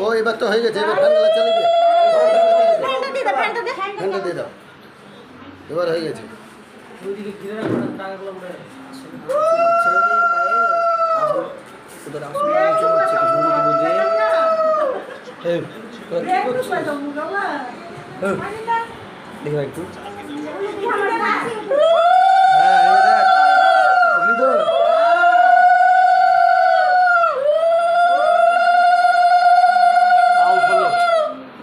ও এবার তো হয়ে গেছে এবার ফ্যানটা চালিয়ে দে ফ্যানটা দিয়ে দাও ফ্যানটা দিয়ে ফ্যানটা দিয়ে দাও এবার হয়ে গেছে ওইদিকে ঘিরে রাখো না টাকাগুলো মনে হয় ওদের আসলে কিছু হচ্ছে কিছু কিছু বুঝে এই তোরা কি করছিস এই, দেখো একটু হ্যাঁ এই দেখ বুঝলি তো আউট হলো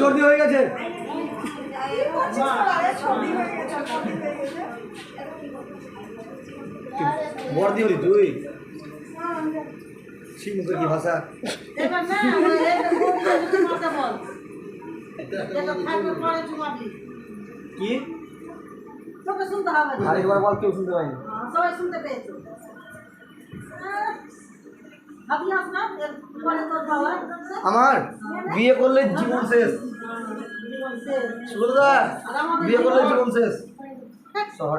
সর্দি হয়ে গেছে। বর্দি হলি তুই। ছি মুখের কি ভাষা? কি? তোকে শুনতে হবে। আরেকবার বল কেউ শুনতে পাইনি সবাই শুনতে পেয়েছ। আমার? বিয়ে করলে জীবন শেষ। বিয়ে করলে জীবন শেষ। শহর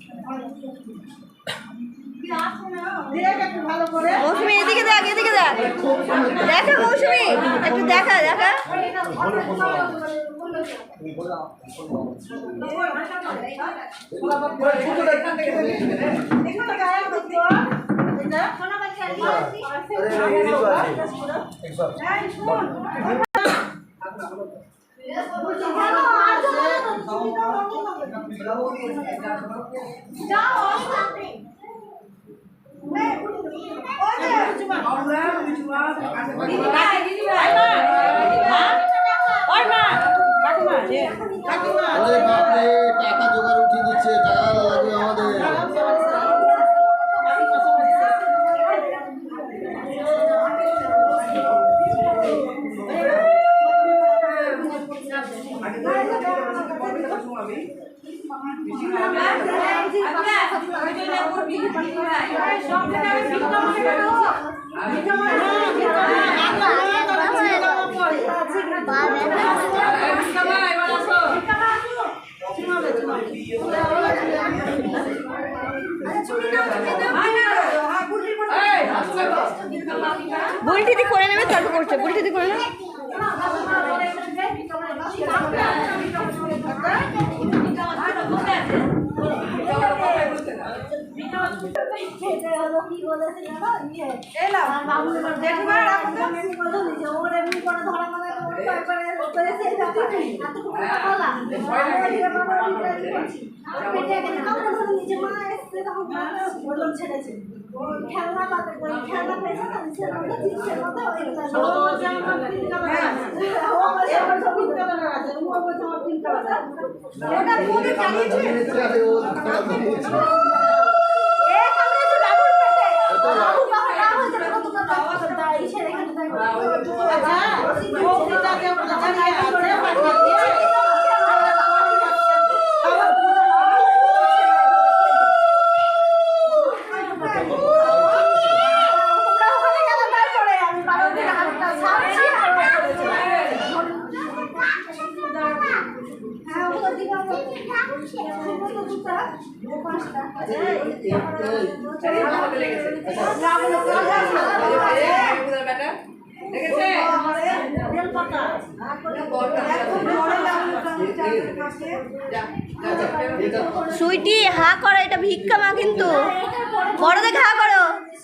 মৌসুমি এদিকে দেখ এদিকে দেখ। দেখা মৌসুমি একটু দেখা দেখা। এখানে গায়ে করতে এটা এই শুন আরে বাপরে টাকা জোগাড় উঠিয়ে দিচ্ছে টাকা লাগবে আমাদের। বুলটিদি করে নেবে তারপর করছে। বুলটিদি করে নেবে। খেলনা পাবে ওই খেলনা পেয়েছে না নিচের মধ্যে জিনিসের মধ্যে ওই ওটা ফোনে চালিয়েছে আরে ও টাকা দিয়েছে এক আমরা যে বাবুর পেটে বাবু বাবা না সুইটি হা করো এটা ভিক্ষা মা কিন্তু। বড় দেখে হা করো।